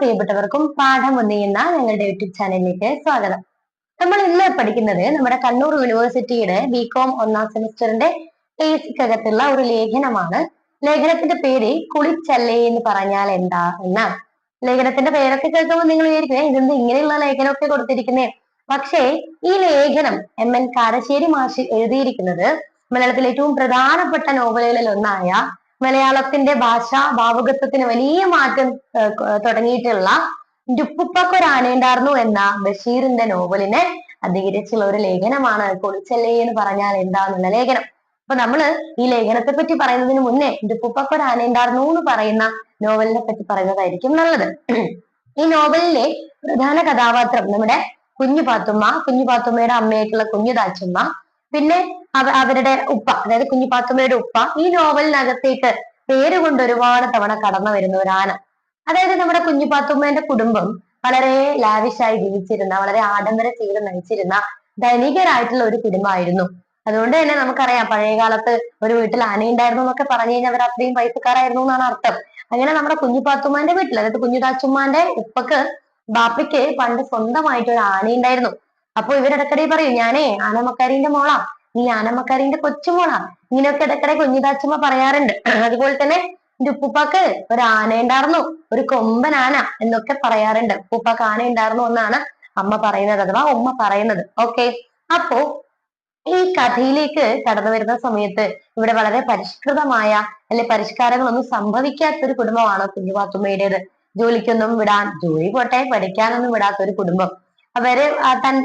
പ്രിയപ്പെട്ടവർക്കും പാഠം എന്ന ഞങ്ങളുടെ യൂട്യൂബ് ചാനലിലേക്ക് സ്വാഗതം. നമ്മൾ ഇന്ന് പഠിക്കുന്നത് നമ്മുടെ കണ്ണൂർ യൂണിവേഴ്സിറ്റിയുടെ ബികോം ഒന്നാം സെമിസ്റ്ററിന്റെ അകത്തുള്ള ഒരു ലേഖനമാണ്. ലേഖനത്തിന്റെ പേര് കുളിച്ചല്ലേ എന്ന് പറഞ്ഞാൽ എന്താ എന്നാണ് ലേഖനത്തിന്റെ പേരൊക്കെ കേൾക്കുമ്പോൾ നിങ്ങൾ വിചാരിക്കുന്നത് ഇതെന്ത് ഇങ്ങനെയുള്ള ലേഖനമൊക്കെ കൊടുത്തിരിക്കുന്നേ? പക്ഷേ ഈ ലേഖനം എം എൻ കാരശ്ശേരി മാഷി എഴുതിയിരിക്കുന്നത് മലയാളത്തിലെ ഏറ്റവും പ്രധാനപ്പെട്ട നോവലുകളിൽ ഒന്നായ മലയാളത്തിന്റെ ഭാഷാ ഭാവുകത്വത്തിന് വലിയ മാറ്റം തുടങ്ങിയിട്ടുള്ള ഡുപ്പുപ്പക്കൊരാനയുണ്ടായിരുന്നു എന്ന ബഷീറിന്റെ നോവലിനെ അധികരിച്ചുള്ള ഒരു ലേഖനമാണ് കൊളിച്ചല്ലേ എന്ന് പറഞ്ഞാൽ എന്താന്നുള്ള ലേഖനം. അപ്പൊ നമ്മൾ ഈ ലേഖനത്തെ പറ്റി പറയുന്നതിന് മുന്നേ ഡുപ്പുപ്പക്കൊരാനയുണ്ടായിരുന്നു എന്ന് പറയുന്ന നോവലിനെ പറ്റി പറയുന്നതായിരിക്കും നല്ലത്. ഈ നോവലിലെ പ്രധാന കഥാപാത്രം നമ്മുടെ കുഞ്ഞു പാത്തുമ്മ കുഞ്ഞു പാത്തുമ്മയുടെ അമ്മയായിട്ടുള്ള കുഞ്ഞു താച്ചുമ്മ പിന്നെ അവ അവരുടെ ഉപ്പ അതായത് കുഞ്ഞു പാത്തുമ്മയുടെ ഉപ്പ ഈ നോവലിനകത്തേക്ക് പേര് കൊണ്ട് ഒരുപാട് തവണ കടന്നു വരുന്ന ഒരു ആന. അതായത് നമ്മുടെ കുഞ്ഞു പാത്തുമ്മേന്റെ കുടുംബം വളരെ ലാവിഷായി ജീവിച്ചിരുന്ന വളരെ ആഡംബര ജീവിതം നയിച്ചിരുന്ന ധനികരായിട്ടുള്ള ഒരു കുടുംബമായിരുന്നു. അതുകൊണ്ട് തന്നെ നമുക്കറിയാം പഴയ കാലത്ത് ഒരു വീട്ടിൽ ആനയുണ്ടായിരുന്നു എന്നൊക്കെ പറഞ്ഞു കഴിഞ്ഞാൽ അവർ അത്രയും പൈസക്കാരായിരുന്നു എന്നാണ് അർത്ഥം. അങ്ങനെ നമ്മുടെ കുഞ്ഞു പാത്തുമ്മാന്റെ വീട്ടിൽ അതായത് കുഞ്ഞു താച്ചുമ്മാന്റെ ഉപ്പക്ക് ബാപ്പയ്ക്ക് പണ്ട് സ്വന്തമായിട്ട് ഒരു ആനയുണ്ടായിരുന്നു. അപ്പൊ ഇവരിടക്കടെ പറയും ഞാനേ ആനമക്കാരിന്റെ മോളാ. നീ ആനമക്കാരിന്റെ കൊച്ചുമോളാ ഇങ്ങനെയൊക്കെ ഇടയ്ക്കിടെ കുഞ്ഞിതാച്ചമ്മ പറയാറുണ്ട്. അതുപോലെ തന്നെ എന്റെ ഉപ്പുപ്പാക്ക് ഒരു ആന ഉണ്ടായിരുന്നു ഒരു കൊമ്പൻ ആന എന്നൊക്കെ പറയാറുണ്ട്. ഉപ്പുപ്പാക്ക് ആന ഉണ്ടായിരുന്നു എന്നാണ് അമ്മ പറയുന്നത് അഥവാ ഉമ്മ പറയുന്നത്. ഓക്കെ. അപ്പോ ഈ കഥയിലേക്ക് കടന്നു വരുന്ന സമയത്ത് ഇവിടെ വളരെ പരിഷ്കൃതമായ അല്ലെ പരിഷ്കാരങ്ങളൊന്നും സംഭവിക്കാത്ത ഒരു കുടുംബമാണ് കുഞ്ഞുപാത്തുമ്മയുടേത് ജോലിക്കൊന്നും വിടാൻ ജോലി പോട്ടെ പഠിക്കാനൊന്നും വിടാത്ത ഒരു കുടുംബം. അവർ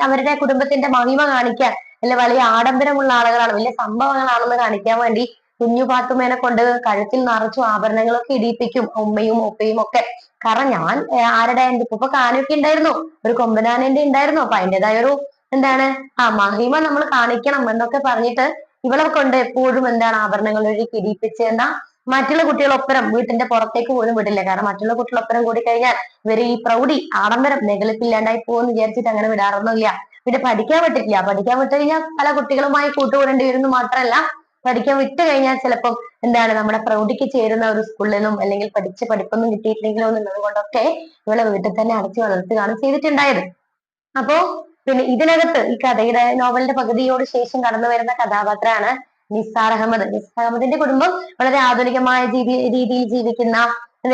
അവരുടെ കുടുംബത്തിന്റെ മഹിമ കാണിക്കാൻ അല്ലെ വലിയ ആഡംബരമുള്ള ആളുകളാണ് വലിയ സംഭവങ്ങളാണെന്ന് കാണിക്കാൻ വേണ്ടി കുഞ്ഞു പാത്തുമേനെ കൊണ്ട് കഴുത്തിൽ നിറച്ചു ആഭരണങ്ങളൊക്കെ ഇടിയിപ്പിക്കും ഉമ്മയും ഉപ്പയും ഒക്കെ. കാരണം ഞാൻ ആരുടെ എന്റെ ഉപ്പ കാനൊക്കെ ഉണ്ടായിരുന്നു ഒരു കൊമ്പനാനന്റെ ഉണ്ടായിരുന്നു അപ്പൊ അതിന്റെതായ ഒരു എന്താണ് ആ മഹിമ നമ്മൾ കാണിക്കണം എന്നൊക്കെ പറഞ്ഞിട്ട് ഇവളെ കൊണ്ട് എപ്പോഴും എന്താണ് ആഭരണങ്ങൾ വഴി കിടിപ്പിച്ച് എന്നാ മറ്റുള്ള കുട്ടികളൊപ്പരം വീട്ടിന്റെ പുറത്തേക്ക് പോലും വിടില്ല. കാരണം മറ്റുള്ള കുട്ടികളൊപ്പരം കൂടി കഴിഞ്ഞാൽ ഇവർ ഈ പ്രൗഢി ആഡംബരം നെഗളിപ്പില്ലാണ്ടായി പോകുമെന്ന് വിചാരിച്ചിട്ട് അങ്ങനെ വിടാറൊന്നുമില്ല. പിന്നെ പഠിക്കാൻ വിട്ടിട്ടില്ല. പഠിക്കാൻ വിട്ടു കഴിഞ്ഞാൽ പല കുട്ടികളുമായി കൂട്ടുകൂടേണ്ടി വരുന്നു മാത്രമല്ല പഠിക്കാൻ വിട്ടു കഴിഞ്ഞാൽ ചിലപ്പം എന്താണ് നമ്മുടെ പ്രൗഢിക്ക് ചേരുന്ന ഒരു സ്കൂളിലും അല്ലെങ്കിൽ പഠിച്ച പഠിപ്പൊന്നും കിട്ടിയിട്ടില്ലെങ്കിലോ എന്നുള്ളത് കൊണ്ടൊക്കെ ഇവളെ വീട്ടിൽ തന്നെ അടച്ചു വളർത്തുകയാണ് ചെയ്തിട്ടുണ്ടായത്. അപ്പോ പിന്നെ ഇതിനകത്ത് ഈ കഥയുടെ നോവലിന്റെ പകുതിയോട് ശേഷം കടന്നു വരുന്ന കഥാപാത്രമാണ് നിസാർ അഹമ്മദ്. നിസാർ അഹമ്മദിന്റെ കുടുംബം വളരെ ആധുനികമായ രീതിയിൽ ജീവിക്കുന്ന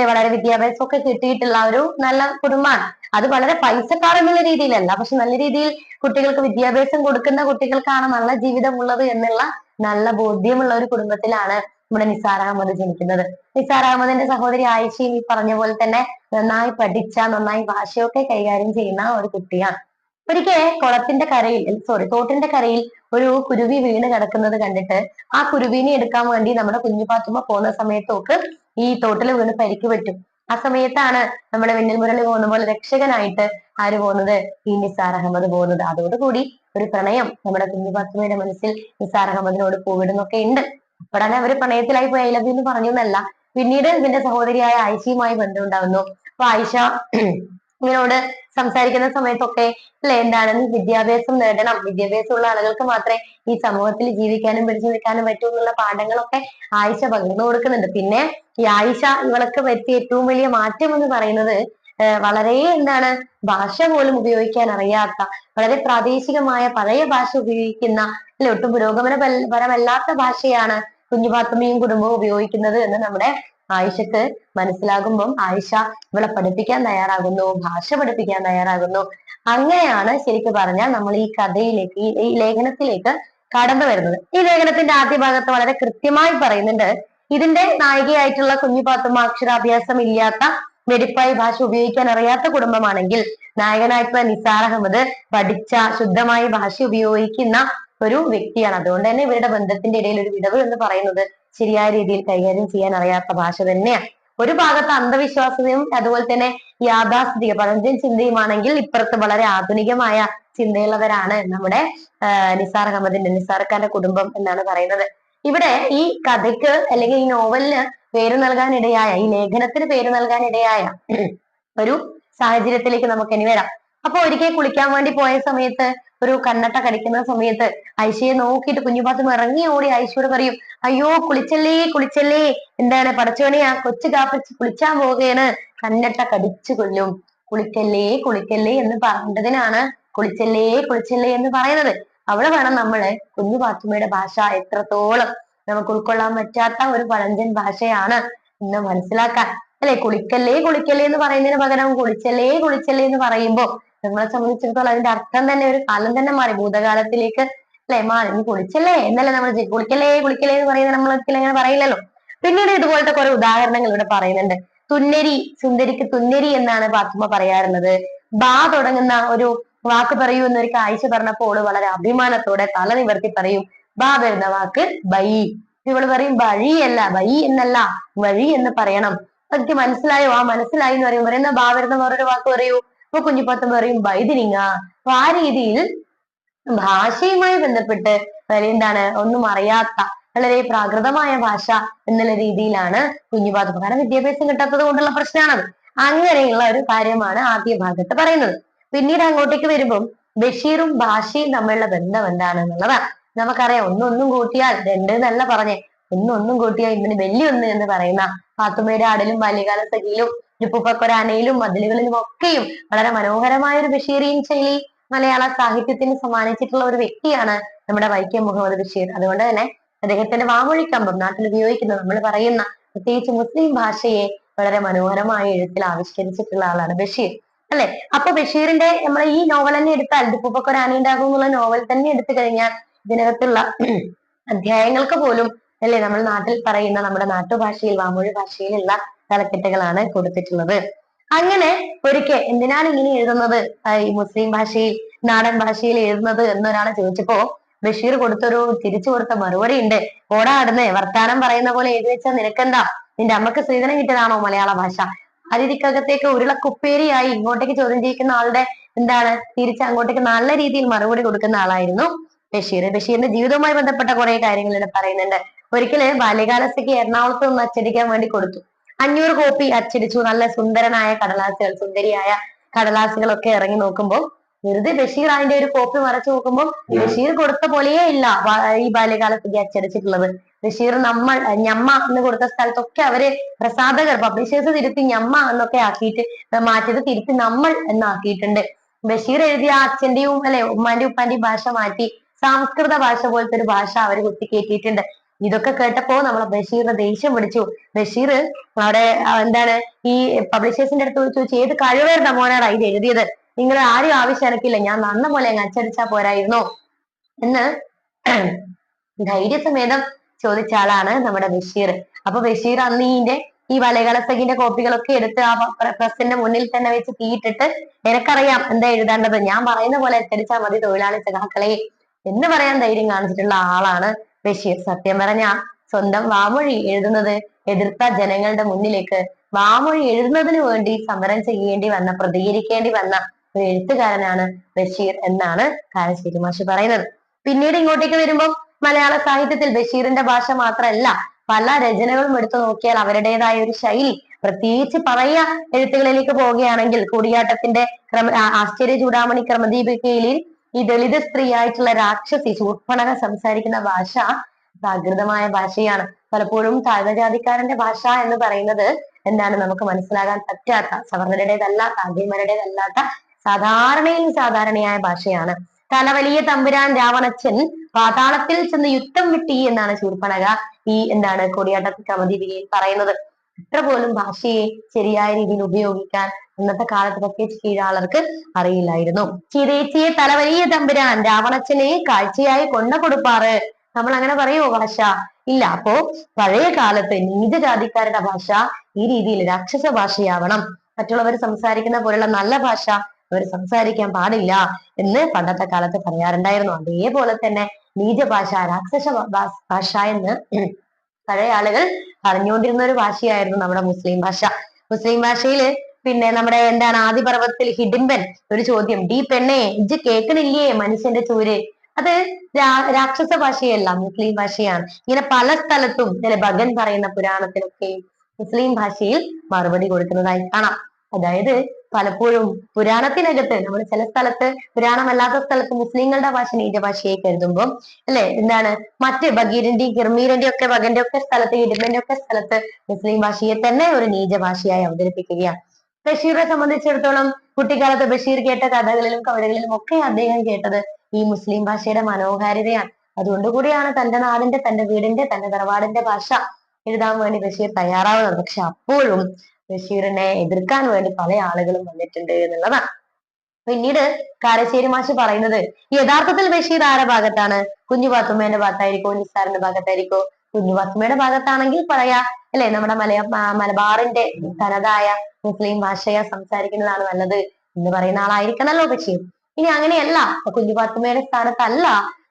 വളരെ വിദ്യാഭ്യാസം ഒക്കെ കിട്ടിയിട്ടുള്ള ഒരു നല്ല കുടുംബമാണ്. അത് വളരെ പൈസക്കാർ എന്നുള്ള രീതിയിലല്ല. പക്ഷെ നല്ല രീതിയിൽ കുട്ടികൾക്ക് വിദ്യാഭ്യാസം കൊടുക്കുന്ന കുട്ടികൾക്കാണ് നല്ല ജീവിതം ഉള്ളത് എന്നുള്ള നല്ല ബോധ്യമുള്ള ഒരു കുടുംബത്തിലാണ് നമ്മുടെ നിസാർ അഹമ്മദ് ജനിക്കുന്നത്. നിസാർ അഹമ്മദിന്റെ സഹോദരി ആയിഷയും ഈ പറഞ്ഞ പോലെ തന്നെ നന്നായി പഠിച്ച നന്നായി ഭാഷയൊക്കെ കൈകാര്യം ചെയ്യുന്ന ഒരു കുട്ടിയാണ്. ഒരിക്കൽ കുളത്തിന്റെ കരയിൽ സോറി തോട്ടിന്റെ കരയിൽ ഒരു കുരുവി വീണ് കിടക്കുന്നത് കണ്ടിട്ട് ആ കുരുവിനെ എടുക്കാൻ വേണ്ടി നമ്മുടെ കുഞ്ഞു പാത്തുമ്മ പോകുന്ന സമയത്തൊക്കെ ഈ തോട്ടിൽ വീണ് പരിക്ക് പറ്റും. ആ സമയത്താണ് നമ്മുടെ മിന്നൽ മുരളി പോകുന്ന പോലെ രക്ഷകനായിട്ട് ആര് പോകുന്നത്? ഈ നിസാർ അഹമ്മദ് പോകുന്നത്. അതോടുകൂടി ഒരു പ്രണയം നമ്മുടെ കുഞ്ഞു പാത്തുമ്മയുടെ മനസ്സിൽ നിസാർ അഹമ്മദിനോട് പോവിടുന്നൊക്കെ ഉണ്ട്. അപ്പോഴാണ് അവർ പ്രണയത്തിലായി പോയി. ഐ ലവ് എന്ന് പറഞ്ഞു എന്നല്ല പിന്നീട് ഇതിന്റെ സഹോദരിയായ ആയിഷയുമായി ബന്ധമുണ്ടാവുന്നു. അപ്പൊ ആയിഷ ഇവരോട് സംസാരിക്കുന്ന സമയത്തൊക്കെ അല്ലെ എന്താണ് വിദ്യാഭ്യാസം നേടണം. വിദ്യാഭ്യാസമുള്ള ആളുകൾക്ക് മാത്രമേ ഈ സമൂഹത്തിൽ ജീവിക്കാനും പിടിച്ചു നിൽക്കാനും പറ്റൂ എന്നുള്ള പാഠങ്ങളൊക്കെ ആയിഷ പകർന്നു കൊടുക്കുന്നുണ്ട്. പിന്നെ ഈ ആയിഷ ഇവൾക്ക് പറ്റിയ ഏറ്റവും വലിയ മാറ്റം എന്ന് പറയുന്നത് വളരെ എന്താണ് ഭാഷ പോലും ഉപയോഗിക്കാൻ അറിയാത്ത വളരെ പ്രാദേശികമായ പഴയ ഭാഷ ഉപയോഗിക്കുന്ന അല്ലെ ഒട്ടും പുരോഗമനപരമല്ലാത്ത ഭാഷയാണ് കുഞ്ഞുപാത്തുമ്മയും കുടുംബവും ഉപയോഗിക്കുന്നത് എന്ന് നമ്മുടെ ആയിഷക്ക് മനസ്സിലാകുമ്പം ആയിഷ ഇവളെ പഠിപ്പിക്കാൻ തയ്യാറാകുന്നു ഭാഷ പഠിപ്പിക്കാൻ തയ്യാറാകുന്നു. അങ്ങനെയാണ് ശരിക്കും പറഞ്ഞാൽ നമ്മൾ ഈ കഥയിലേക്ക് ഈ ലേഖനത്തിലേക്ക് കടന്നു വരുന്നത്. ഈ ലേഖനത്തിന്റെ ആദ്യ ഭാഗത്ത് വളരെ കൃത്യമായി പറയുന്നുണ്ട് ഇതിന്റെ നായികയായിട്ടുള്ള കുഞ്ഞു പാത്തുമ്മ അക്ഷരാഭ്യാസം ഇല്ലാത്ത വെടിപ്പായി ഭാഷ ഉപയോഗിക്കാൻ അറിയാത്ത കുടുംബമാണെങ്കിൽ നായകനായിട്ടുള്ള നിസാർ അഹമ്മദ് പഠിച്ച ശുദ്ധമായി ഭാഷ ഉപയോഗിക്കുന്ന ഒരു വ്യക്തിയാണ്. അതുകൊണ്ട് തന്നെ ഇവരുടെ ബന്ധത്തിന്റെ ഇടയിൽ ഒരു വിടവ് എന്ന് പറയുന്നത്. ശരിയായ രീതിയിൽ കൈകാര്യം ചെയ്യാൻ അറിയാത്ത ഭാഷ തന്നെയാണ് ഒരു ഭാഗത്ത് അന്ധവിശ്വാസവും അതുപോലെ തന്നെ യാഥാസ്ഥിതിക പഴഞ്ചൻ ചിന്തയുമാണെങ്കിൽ ഇപ്പുറത്ത് വളരെ ആധുനികമായ ചിന്തയുള്ളവരാണ് നമ്മുടെ നിസാർ അഹമ്മദിന്റെ നിസാർ കുടുംബം എന്നാണ് പറയുന്നത്. ഇവിടെ ഈ കഥയ്ക്ക് അല്ലെങ്കിൽ ഈ നോവലിന് പേര് നൽകാൻ ഇടയായ ഈ ലേഖനത്തിന് പേര് നൽകാൻ ഇടയായ ഒരു സാഹചര്യത്തിലേക്ക് നമുക്ക് ഇനി വരാം. അപ്പൊ ഒരിക്കൽ കുളിക്കാൻ വേണ്ടി പോയ സമയത്ത് ഒരു കണ്ണട്ട കടിക്കുന്ന സമയത്ത് ഐഷയെ നോക്കിയിട്ട് കുഞ്ഞുപാത്തും ഇറങ്ങി ഓടി ഐശയോട് പറയും അയ്യോ കുളിച്ചല്ലേ കുളിച്ചല്ലേ എന്താണ് പടച്ചോനെ ആ കൊച്ചു കാപ്പിച്ച് കുളിച്ചാൻ പോവുകയാണ്. കണ്ണട്ട കടിച്ചു കൊല്ലും. കുളിക്കല്ലേ കുളിക്കല്ലേ എന്ന് പറഞ്ഞതിനാണ് കുളിച്ചല്ലേ കുളിച്ചല്ലേ എന്ന് പറയുന്നത്. അവിടെ വേണം നമ്മൾ കുഞ്ഞു ഭാഷ എത്രത്തോളം നമുക്ക് ഉൾക്കൊള്ളാൻ പറ്റാത്ത ഒരു പഴഞ്ചൻ ഭാഷയാണ് എന്ന് മനസ്സിലാക്കാൻ. അല്ലെ? കുളിക്കല്ലേ കുളിക്കല്ലേ എന്ന് പറയുന്നതിന് പകരം കുളിച്ചല്ലേ കുളിച്ചല്ലേ എന്ന് പറയുമ്പോ നമ്മളെ സംബന്ധിച്ചിടത്തോളം അതിന്റെ അർത്ഥം തന്നെ ഒരു കാലം തന്നെ മാറി. ഭൂതകാലത്തിലേക്ക് അല്ലെ? മാറി. നീ കുളിച്ചല്ലേ? എന്നല്ലേ നമ്മൾ കുളിക്കല്ലേ? കുളിക്കലേ എന്ന് പറയുന്നത് നമ്മൾ ഒരിക്കലും അങ്ങനെ പറയില്ലല്ലോ. പിന്നീട് ഇതുപോലത്തെ കുറെ ഉദാഹരണങ്ങൾ ഇവിടെ പറയുന്നുണ്ട്. തുന്നരി സുന്ദരിക്ക് തുന്നരി എന്നാണ് പാത്തുമ്മ പറയാറുള്ളത്. ബാ തുടങ്ങുന്ന ഒരു വാക്ക് പറയൂ എന്നൊരു കാഴ്ച പറഞ്ഞപ്പോൾ വളരെ അഭിമാനത്തോടെ തല നിവർത്തി പറയും. ബാ വരുന്ന വാക്ക് ബൈ. ഇവൾ പറയും വഴിയല്ല ബൈ എന്നല്ല വഴി എന്ന് പറയണം. അതൊക്കെ മനസ്സിലായോ? ആ മനസ്സിലായി എന്ന് പറയും പറയുന്ന ബാ വരുന്ന വേറൊരു വാക്ക് പറയൂ. അപ്പൊ കുഞ്ഞിപ്പാത്തം പറയും വൈതിരിങ്ങ അപ്പൊ ആ രീതിയിൽ ഭാഷയുമായി ബന്ധപ്പെട്ട് എന്താണ്? ഒന്നും അറിയാത്ത വളരെ പ്രാകൃതമായ ഭാഷ എന്നുള്ള രീതിയിലാണ് കുഞ്ഞുപാത്തുമ്മ കാരണം വിദ്യാഭ്യാസം കിട്ടാത്തത് കൊണ്ടുള്ള പ്രശ്നമാണത് അങ്ങനെയുള്ള ഒരു കാര്യമാണ് ആദ്യ ഭാഗത്ത് പറയുന്നത്. പിന്നീട് അങ്ങോട്ടേക്ക് വരുമ്പം ബഷീറും ഭാഷയും തമ്മിലുള്ള ബന്ധം എന്താണെന്നുള്ളതാണ്. നമുക്കറിയാം ഒന്നൊന്നും കൂട്ടിയാൽ രണ്ട് എന്നല്ല പറഞ്ഞേ. ഒന്നൊന്നും കൂട്ടിയാൽ ഇവന് വലിയൊന്ന് എന്ന് പറയുന്ന പാത്തുമ്മയുടെ ആടലും ബാല്യകാല സഖിയിലും ഉപ്പുപ്പക്കൊരാനയിലും മതിലുകളിലും ഒക്കെയും വളരെ മനോഹരമായ ഒരു ബഷീറിയൻ ശൈലി മലയാള സാഹിത്യത്തിന് സമ്മാനിച്ചിട്ടുള്ള ഒരു വ്യക്തിയാണ് നമ്മുടെ വൈക്കം മുഹമ്മദ് ബഷീർ. അതുകൊണ്ട് തന്നെ അദ്ദേഹത്തിന്റെ വാമൊഴിക്കമ്പം നാട്ടിൽ ഉപയോഗിക്കുന്ന നമ്മൾ പറയുന്ന പ്രത്യേകിച്ച് മുസ്ലിം ഭാഷയെ വളരെ മനോഹരമായ എഴുത്തിൽ ആവിഷ്കരിച്ചിട്ടുള്ള ആളാണ് ബഷീർ. അല്ലെ? അപ്പൊ ബഷീറിന്റെ നമ്മൾ ഈ നോവൽ തന്നെ എടുത്താൽ ദുപ്പുപ്പൊക്കൊരാനുണ്ടാകും എന്നുള്ള നോവൽ തന്നെ എടുത്തു കഴിഞ്ഞാൽ ഇതിനകത്തുള്ള അധ്യായങ്ങൾക്ക് പോലും അല്ലെ? നമ്മൾ നാട്ടിൽ പറയുന്ന നമ്മുടെ നാട്ടുഭാഷയിൽ വാമൊഴി ഭാഷയിലുള്ള തലക്കെട്ടുകളാണ് കൊടുത്തിട്ടുള്ളത്. അങ്ങനെ ഒരിക്കൽ എന്തിനാണ് ഇങ്ങനെ എഴുതുന്നത്? ഈ മുസ്ലിം ഭാഷയിൽ നാടൻ ഭാഷയിൽ എഴുതുന്നത് എന്നൊരാളെ ചോദിച്ചപ്പോ ബഷീർ കൊടുത്തൊരു തിരിച്ചു കൊടുത്ത മറുപടി ഉണ്ട്. ഓടാടുന്നേ വർത്താനം പറയുന്ന പോലെ എഴുതി വെച്ചാൽ നിനക്കെന്താ? നിന്റെ അമ്മയ്ക്ക് സ്ത്രീധനം കിട്ടിയതാണോ മലയാള ഭാഷ? അതിഥിക്കകത്തേക്ക് ഉരുളക്കുപ്പേരിയായി ഇങ്ങോട്ടേക്ക് ചോദ്യം ചെയ്യിക്കുന്ന ആളുടെ എന്താണ്? തിരിച്ച് അങ്ങോട്ടേക്ക് നല്ല രീതിയിൽ മറുപടി കൊടുക്കുന്ന ആളായിരുന്നു ബഷീർ. ബഷീറിന്റെ ജീവിതവുമായി ബന്ധപ്പെട്ട കുറെ കാര്യങ്ങൾ ഇവിടെ പറയുന്നുണ്ട്. ഒരിക്കൽ ബാല്യകാലസഖി എറണാകുളത്ത് നിന്ന് അച്ചടിക്കാൻ വേണ്ടി കൊടുത്തു. അഞ്ഞൂറ് കോപ്പി അച്ചടിച്ചു. നല്ല സുന്ദരനായ കടലാസുകൾ സുന്ദരിയായ കടലാസുകളൊക്കെ ഇറങ്ങി നോക്കുമ്പോൾ വെറുതെ ബഷീർ അതിന്റെ ഒരു കോപ്പി മറച്ചു നോക്കുമ്പോൾ ബഷീർ കൊടുത്ത പോലെയേ ഇല്ല ഈ ബാല്യകാലസഖി അച്ചടിച്ചിട്ടുള്ളത്. ബഷീർ നമ്മൾ ഞമ്മ എന്ന് കൊടുത്ത സ്ഥലത്തൊക്കെ അവർ പ്രസാധകർ പബ്ലിഷേഴ്സ് തിരുത്തി ഞമ്മ എന്നൊക്കെ ആക്കിയിട്ട് മാറ്റിയത് തിരുത്തി നമ്മൾ എന്നാക്കിയിട്ടുണ്ട്. ബഷീർ എഴുതിയ ആ അച്ഛന്റെയും അല്ലെ ഉമ്മാന്റെയും ഉപ്പാന്റെയും ഭാഷ മാറ്റി സംസ്കൃത ഭാഷ പോലത്തെ ഒരു ഭാഷ അവർ കുത്തിക്കേറ്റിയിട്ടുണ്ട്. ഇതൊക്കെ കേട്ടപ്പോ നമ്മളെ ബഷീറിന് ദേഷ്യം പിടിച്ചു. ബഷീർ അവിടെ എന്താണ് ഈ പബ്ലിഷേഴ്സിന്റെ അടുത്ത് ചോദിച്ചു ഏത് കഴിവേറുടെ മോനാടാ ഇത് എഴുതിയത്? നിങ്ങൾ ആരും ആവശ്യം എനക്കില്ല. ഞാൻ നന്ന പോലെ അങ്ങ് അച്ചടിച്ചാ പോരായിരുന്നോ. എന്ന് ധൈര്യസമേതം ചോദിച്ച ആളാണ് നമ്മുടെ ബഷീർ അപ്പൊ ബഷീർ അന്ന് ഈന്റെ ഈ വലകളസഖിന്റെ കോപ്പികളൊക്കെ എടുത്ത് ആ പ്രസിന്റെ മുന്നിൽ തന്നെ വെച്ച് തീയിട്ടിട്ട് എനക്കറിയാം എന്താ എഴുതേണ്ടത്. ഞാൻ പറയുന്ന പോലെ അച്ചടിച്ചാൽ മതി തൊഴിലാളി സഖാക്കളെ എന്ന് പറയാൻ ധൈര്യം കാണിച്ചിട്ടുള്ള ആളാണ് ബഷീർ സത്യം പറഞ്ഞ സ്വന്തം വാമൊഴി എഴുതുന്നത് എതിർത്ത ജനങ്ങളുടെ മുന്നിലേക്ക് വാമൊഴി എഴുതുന്നതിന് വേണ്ടി സമരം ചെയ്യേണ്ടി വന്ന പ്രതികരിക്കേണ്ടി വന്ന ഒരു എഴുത്തുകാരനാണ് ബഷീർ എന്നാണ് കാരശ്ശേരി മാഷി പറയുന്നത്. പിന്നീട് ഇങ്ങോട്ടേക്ക് വരുമ്പോൾ മലയാള സാഹിത്യത്തിൽ ബഷീറിന്റെ ഭാഷ മാത്രമല്ല പല രചനകളും എടുത്തു നോക്കിയാൽ അവരുടേതായ ഒരു ശൈലി. പ്രത്യേകിച്ച് പറയ എഴുത്തുകളിലേക്ക് പോവുകയാണെങ്കിൽ കൂടിയാട്ടത്തിന്റെ ക്രമ ആശ്ചര്യ ചൂടാമണി ക്രമദീപികയിൽ ഈ ദളിത് സ്ത്രീയായിട്ടുള്ള രാക്ഷസി ശൂർപ്പണക സംസാരിക്കുന്ന ഭാഷ പ്രാകൃതമായ ഭാഷയാണ്. പലപ്പോഴും താഴ്ന്നജാതിക്കാരന്റെ ഭാഷ എന്ന് പറയുന്നത് എന്താണ് നമുക്ക് മനസ്സിലാകാൻ പറ്റാത്ത സവർണരുടേതല്ലാത്ത ആദ്യമരുടേതല്ലാത്ത സാധാരണയിൽ സാധാരണയായ ഭാഷയാണ്. തലവലിയ തമ്പുരാൻ രാവണച്ചൻ പാതാളത്തിൽ ചെന്ന് യുദ്ധം വിട്ടി എന്നാണ് ശൂർപ്പണക ഈ എന്താണ് കൊടിയാട്ട ക്രമദീപികയിൽ പറയുന്നത്. ഇത്ര പോലും ഭാഷയെ ശരിയായ രീതിയിൽ ഉപയോഗിക്കാൻ ഇന്നത്തെ കാലത്ത് പ്രത്യേകിച്ച് കീഴാളർക്ക് അറിയില്ലായിരുന്നു. ചിരേച്ചിയെ തലവലിയ തമ്പുരാൻ രാവണച്ചനെ കാഴ്ചയായി കൊണ്ട കൊടുപ്പാറ്. നമ്മൾ അങ്ങനെ പറയുമോ ഭാഷ ഇല്ല അപ്പോ പഴയ കാലത്ത് നീചജാതിക്കാരുടെ ഭാഷ ഈ രീതിയിൽ രാക്ഷസ ഭാഷയാവണം. മറ്റുള്ളവർ സംസാരിക്കുന്ന പോലുള്ള നല്ല ഭാഷ അവർ സംസാരിക്കാൻ പാടില്ല എന്ന് പണ്ടത്തെ കാലത്ത് പറയാറുണ്ടായിരുന്നു. അതേപോലെ തന്നെ നീചഭാഷ രാക്ഷസ ഭാഷ എന്ന് പഴയ ആളുകൾ പറഞ്ഞുകൊണ്ടിരുന്ന ഒരു ഭാഷയായിരുന്നു നമ്മുടെ മുസ്ലിം ഭാഷ. മുസ്ലിം ഭാഷയിൽ പിന്നെ നമ്മുടെ എന്താണ് ആദിപർവത്തിൽ ഹിഡിംബൻ ഒരു ചോദ്യം. ഡീ പെണ്ണെ ഇജ്ജ് കേൾക്കണില്ലേ മനുഷ്യന്റെ ചൂര്? അത് രാക്ഷസ ഭാഷയല്ല മുസ്ലിം ഭാഷയാണ്. ഇങ്ങനെ പല സ്ഥലത്തും ഭഗൻ പറയുന്ന പുരാണത്തിലൊക്കെയും മുസ്ലിം ഭാഷയിൽ മറുപടി കൊടുക്കുന്നതായി കാണാം. അതായത് പലപ്പോഴും പുരാണത്തിനകത്ത് നമ്മൾ ചില സ്ഥലത്ത് പുരാണമല്ലാത്ത സ്ഥലത്ത് മുസ്ലിങ്ങളുടെ ഭാഷ നീചഭാഷയായി കരുതുമ്പോൾ അല്ലെ? എന്താണ്? മറ്റ് ബഗീരന്റെയും ഗിർമീരന്റെയും ഒക്കെ വകന്റെ ഒക്കെ സ്ഥലത്ത് ഇടുമ്പന്റെ ഒക്കെ സ്ഥലത്ത് മുസ്ലിം ഭാഷയെ തന്നെ ഒരു നീചഭാഷയായി അവതരിപ്പിക്കുകയാണ്. ബഷീറിനെ സംബന്ധിച്ചിടത്തോളം കുട്ടിക്കാലത്ത് ബഷീർ കേട്ട കഥകളിലും കവിതകളിലും ഒക്കെ അദ്ദേഹം കേട്ടത് ഈ മുസ്ലിം ഭാഷയുടെ മനോഹാരിതയാണ്. അതുകൊണ്ട് കൂടിയാണ് തന്റെ നാടിന്റെ തന്റെ വീടിന്റെ തന്റെ തറവാടിന്റെ ഭാഷ എഴുതാൻ വേണ്ടി ബഷീർ തയ്യാറാവുന്നത്. പക്ഷെ അപ്പോഴും ബഷീറിനെ എതിർക്കാൻ വേണ്ടി പല ആളുകളും വന്നിട്ടുണ്ട് എന്നുള്ളതാണ്. പിന്നീട് കാരശ്ശേരി മാഷ് പറയുന്നത് യഥാർത്ഥത്തിൽ ബഷീർ ആരുടെ ഭാഗത്താണ്? കുഞ്ഞു പാത്തുമ്മേന്റെ ഭാഗത്തായിരിക്കോ? നിസ്സാറിന്റെ ഭാഗത്തായിരിക്കോ? കുഞ്ഞു പാത്തുമ്മയുടെ ഭാഗത്താണെങ്കിൽ പറയാ അല്ലെ? നമ്മുടെ മലയ മലബാറിന്റെ തനതായ മുസ്ലിം ഭാഷയെ സംസാരിക്കുന്നതാണ് നല്ലത് എന്ന് പറയുന്ന ആളായിരിക്കണല്ലോ ബഷീർ. ഇനി അങ്ങനെയല്ല. കുഞ്ഞു പാത്തുമ്മയുടെ സ്ഥാനത്തല്ല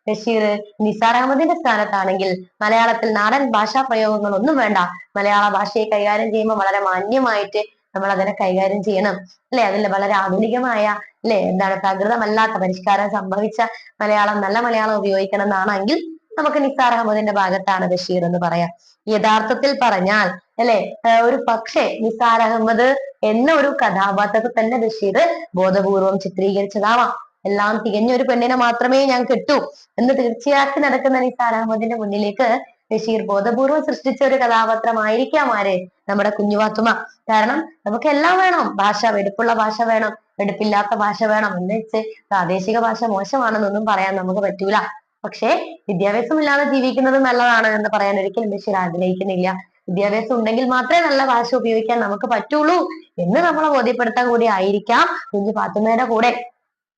ബഷീർ നിസാർ അഹമ്മദിന്റെ സ്ഥാനത്താണെങ്കിൽ മലയാളത്തിൽ നാടൻ ഭാഷാ പ്രയോഗങ്ങൾ ഒന്നും വേണ്ട. മലയാള ഭാഷയെ കൈകാര്യം ചെയ്യുമ്പോൾ വളരെ മാന്യമായിട്ട് നമ്മൾ അതിനെ കൈകാര്യം ചെയ്യണം. അല്ലെ? അതിൽ വളരെ ആധുനികമായ അല്ലെ? എന്താണ് പ്രകൃതമല്ലാത്ത പരിഷ്കാരം സംഭവിച്ച മലയാളം നല്ല മലയാളം ഉപയോഗിക്കണം എന്നാണെങ്കിൽ നമുക്ക് നിസാർ അഹമ്മദിന്റെ ഭാഗത്താണ് ബഷീർ എന്ന് പറയാം. യഥാർത്ഥത്തിൽ പറഞ്ഞാൽ അല്ലെ? ഒരു പക്ഷേ നിസാർ അഹമ്മദ് എന്ന ഒരു കഥാപാത്രത്തെ തന്നെ ബഷീർ ബോധപൂർവം ചിത്രീകരിച്ചതാവാം. എല്ലാം തികഞ്ഞ ഒരു പെണ്ണിനെ മാത്രമേ ഞാൻ കിട്ടൂ. എന്ന് തീർച്ചയാക്കി നടക്കുന്ന നിസാർ അഹമ്മദിന്റെ മുന്നിലേക്ക് ബഷീർ ബോധപൂർവം സൃഷ്ടിച്ച ഒരു കഥാപാത്രമായിരിക്കാം ആര്? നമ്മുടെ കുഞ്ഞുവാത്തുമ കാരണം നമുക്ക് എല്ലാം വേണം. ഭാഷ വെടുപ്പുള്ള ഭാഷ വേണം. വെടുപ്പില്ലാത്ത ഭാഷ വേണം. എന്ന് വെച്ച് പ്രാദേശിക ഭാഷ മോശമാണെന്നൊന്നും പറയാൻ നമുക്ക് പറ്റൂല. പക്ഷേ വിദ്യാഭ്യാസം ഇല്ലാതെ ജീവിക്കുന്നത് നല്ലതാണ് എന്ന് പറയാൻ ഒരിക്കലും ബഷീർ ആഗ്രഹിക്കുന്നില്ല. വിദ്യാഭ്യാസം ഉണ്ടെങ്കിൽ മാത്രമേ നല്ല ഭാഷ ഉപയോഗിക്കാൻ നമുക്ക് പറ്റുള്ളൂ എന്ന് നമ്മളെ ബോധ്യപ്പെടുത്താൻ കൂടി ആയിരിക്കാം കുഞ്ഞു പാത്തുമ്മയുടെ കൂടെ.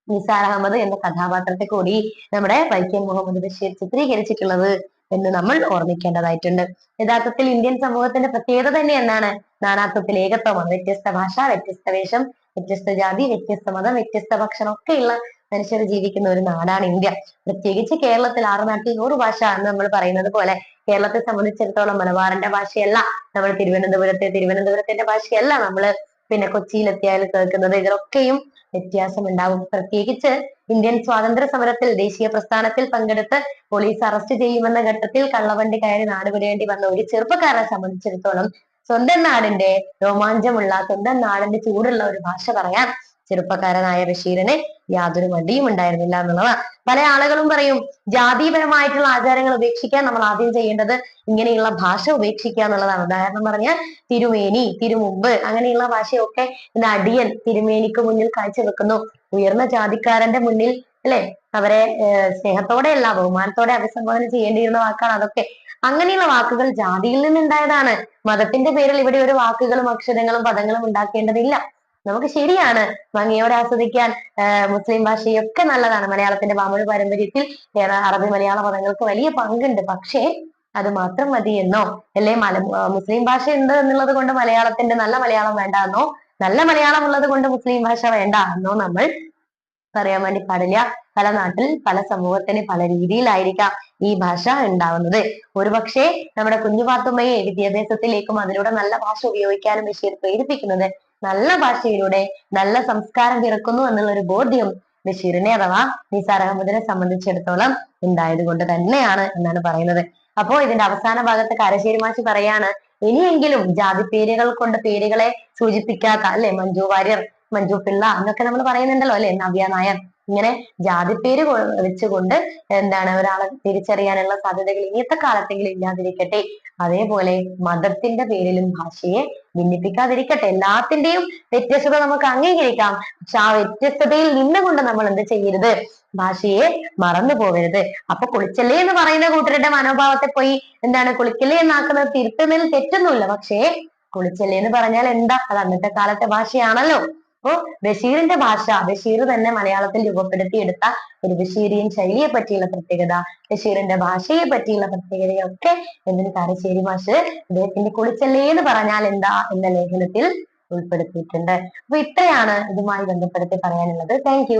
നിസാർ അഹമ്മദ് എന്ന കഥാപാത്രത്തെ കൂടി നമ്മുടെ വൈക്കം മുഹമ്മദ് ബഷീർ ചിത്രീകരിച്ചിട്ടുള്ളത് എന്ന് നമ്മൾ ഓർമ്മിക്കേണ്ടതായിട്ടുണ്ട്. യഥാർത്ഥത്തിൽ ഇന്ത്യൻ സമൂഹത്തിന്റെ പ്രത്യേകത തന്നെ എന്താണ് നാനാത്വത്തിൽ ഏകത്വമാണ്. വ്യത്യസ്ത ഭാഷ വ്യത്യസ്ത വേഷം വ്യത്യസ്ത ജാതി വ്യത്യസ്ത മതം വ്യത്യസ്ത ഭക്ഷണം ഒക്കെയുള്ള മനുഷ്യർ ജീവിക്കുന്ന ഒരു നാടാണ് ഇന്ത്യ. പ്രത്യേകിച്ച് കേരളത്തിൽ ആറ് നാട്ടിൽ നൂറ് ഭാഷ എന്ന് നമ്മൾ പറയുന്നത് പോലെ കേരളത്തെ സംബന്ധിച്ചിടത്തോളം മലബാറിന്റെ ഭാഷയല്ല. നമ്മൾ തിരുവനന്തപുരത്തെ തിരുവനന്തപുരത്തിന്റെ ഭാഷയല്ല നമ്മൾ പിന്നെ കൊച്ചിയിലെത്തിയാൽ കേൾക്കുന്നത്. ഇതിലൊക്കെയും വ്യത്യാസമുണ്ടാവും. പ്രത്യേകിച്ച് ഇന്ത്യൻ സ്വാതന്ത്ര്യ സമരത്തിൽ ദേശീയ പ്രസ്ഥാനത്തിൽ പങ്കെടുത്ത് പോലീസ് അറസ്റ്റ് ചെയ്യുമെന്ന ഘട്ടത്തിൽ കള്ളവണ്ടി കയറി നാടുവിടേണ്ടി വന്ന ഒരു ചെറുപ്പക്കാരനെ സംബന്ധിച്ചിടത്തോളം സ്വന്തം നാടിന്റെ രോമാഞ്ചമുള്ള സ്വന്തം നാടിന്റെ ചൂടുള്ള ഒരു ഭാഷ പറയാൻ ചെറുപ്പക്കാരനായ ബഷീറിന് യാതൊരു മടിയും ഉണ്ടായിരുന്നില്ല എന്നുള്ളതാണ് പല ആളുകളും പറയും ജാതിപരമായിട്ടുള്ള ആചാരങ്ങൾ ഉപേക്ഷിക്കാൻ നമ്മൾ ആദ്യം ചെയ്യേണ്ടത് ഇങ്ങനെയുള്ള ഭാഷ ഉപേക്ഷിക്കുക എന്നുള്ളതാണ്. ഉദാഹരണം പറഞ്ഞാൽ തിരുമേനി തിരുമുമ്പ് അങ്ങനെയുള്ള ഭാഷയൊക്കെ ഇന്ന് അടിയൻ തിരുമേനിക്ക് മുന്നിൽ കാഴ്ചവെക്കുന്നു ഉയർന്ന ജാതിക്കാരന്റെ മുന്നിൽ അല്ലെ? അവരെ സ്നേഹത്തോടെയല്ല ബഹുമാനത്തോടെ അഭിസംബോധന ചെയ്യേണ്ടിയിരുന്ന വാക്കാണ് അതൊക്കെ. അങ്ങനെയുള്ള വാക്കുകൾ ജാതിയിൽ നിന്നുണ്ടായതാണ്. മതത്തിന്റെ പേരിൽ ഇവിടെ ഒരു വാക്കുകളും അക്ഷരങ്ങളും പദങ്ങളും ഉണ്ടാക്കേണ്ടതില്ല. നമുക്ക് ശരിയാണ്. ഭംഗിയോടെ ആസ്വദിക്കാൻ മുസ്ലിം ഭാഷയൊക്കെ നല്ലതാണ്. മലയാളത്തിന്റെ വാമൊഴി പാരമ്പര്യത്തിൽ അറബി മലയാള പദങ്ങൾക്ക് വലിയ പങ്കുണ്ട്. പക്ഷേ അത് മാത്രം മതി എന്നോ അല്ലെ? മല മുസ്ലിം ഭാഷ ഉണ്ട് എന്നുള്ളത് കൊണ്ട് മലയാളത്തിന്റെ നല്ല മലയാളം വേണ്ട എന്നോ നല്ല മലയാളം ഉള്ളത് കൊണ്ട് മുസ്ലിം ഭാഷ വേണ്ട എന്നോ നമ്മൾ പറയാൻ വേണ്ടി പാടില്ല. പല നാട്ടിൽ പല സമൂഹത്തിന് പല രീതിയിലായിരിക്കാം ഈ ഭാഷ ഉണ്ടാവുന്നത്. ഒരുപക്ഷെ നമ്മുടെ കുഞ്ഞുപാത്തുമ്മയെ വിദ്യാഭ്യാസത്തിലേക്കും അതിലൂടെ നല്ല ഭാഷ ഉപയോഗിക്കാനും ബഷീർ പ്രേരിപ്പിക്കുന്നത് നല്ല ഭാഷയിലൂടെ നല്ല സംസ്കാരം പിറക്കുന്നു എന്നുള്ള ഒരു ബോധ്യം ബഷീറിനെ അഥവാ നിസാർ അഹമ്മദിനെ സംബന്ധിച്ചിടത്തോളം ഉണ്ടായത് കൊണ്ട് തന്നെയാണ് എന്നാണ് പറയുന്നത്. അപ്പോ ഇതിന്റെ അവസാന ഭാഗത്ത് കാരശ്ശേരി മാഷി പറയാണ് ഇനിയെങ്കിലും ജാതി പേരുകൾ കൊണ്ട് പേരുകളെ സൂചിപ്പിക്കാത്ത അല്ലെ മഞ്ജു വാര്യർ മഞ്ജു പിള്ള എന്നൊക്കെ നമ്മൾ പറയുന്നുണ്ടല്ലോ അല്ലെ നവ്യ നായർ? ഇങ്ങനെ ജാതിപ്പേര് വെച്ചുകൊണ്ട് എന്താണ് ഒരാളെ തിരിച്ചറിയാനുള്ള സാധ്യതകൾ ഇന്നത്തെ കാലത്തെങ്കിലും ഇല്ലാതിരിക്കട്ടെ. അതേപോലെ മതത്തിന്റെ പേരിലും ഭാഷയെ ഭിന്നിപ്പിക്കാതിരിക്കട്ടെ. എല്ലാത്തിന്റെയും വ്യത്യസ്തത നമുക്ക് അംഗീകരിക്കാം. പക്ഷെ ആ വ്യത്യസ്തതയിൽ നിന്നുകൊണ്ട് നമ്മൾ എന്ത് ചെയ്യരുത്? ഭാഷയെ മറന്നു പോകരുത്. അപ്പൊ കുളിച്ചല്ലേ എന്ന് പറയുന്ന കൂട്ടരുടെ മനോഭാവത്തെ പോയി എന്താണ് കുളിക്കല്ലേ എന്നാക്കുന്നത് തിരുത്തുന്നതിൽ തെറ്റൊന്നുമില്ല. പക്ഷേ കുളിച്ചല്ലേ എന്ന് പറഞ്ഞാൽ എന്താ? അത് അന്നത്തെ കാലത്തെ ഭാഷയാണല്ലോ. അപ്പോ ബഷീറിന്റെ ഭാഷ ബഷീർ തന്നെ മലയാളത്തിൽ രൂപപ്പെടുത്തിയെടുത്ത ഒരു ബഷീറിയൻ ശൈലിയെ പറ്റിയുള്ള പ്രത്യേകത ബഷീറിന്റെ ഭാഷയെ പറ്റിയുള്ള പ്രത്യേകതയൊക്കെ എന്തിന് കാരശ്ശേരി മാഷ് അദ്ദേഹത്തിന്റെ കുളിച്ചല്ലേ എന്ന് പറഞ്ഞാൽ എന്താ എന്ന ലേഖനത്തിൽ ഉൾപ്പെടുത്തിയിട്ടുണ്ട്. അപ്പൊ ഇത്രയാണ് ഇതുമായി ബന്ധപ്പെടുത്തി പറയാനുള്ളത്. താങ്ക്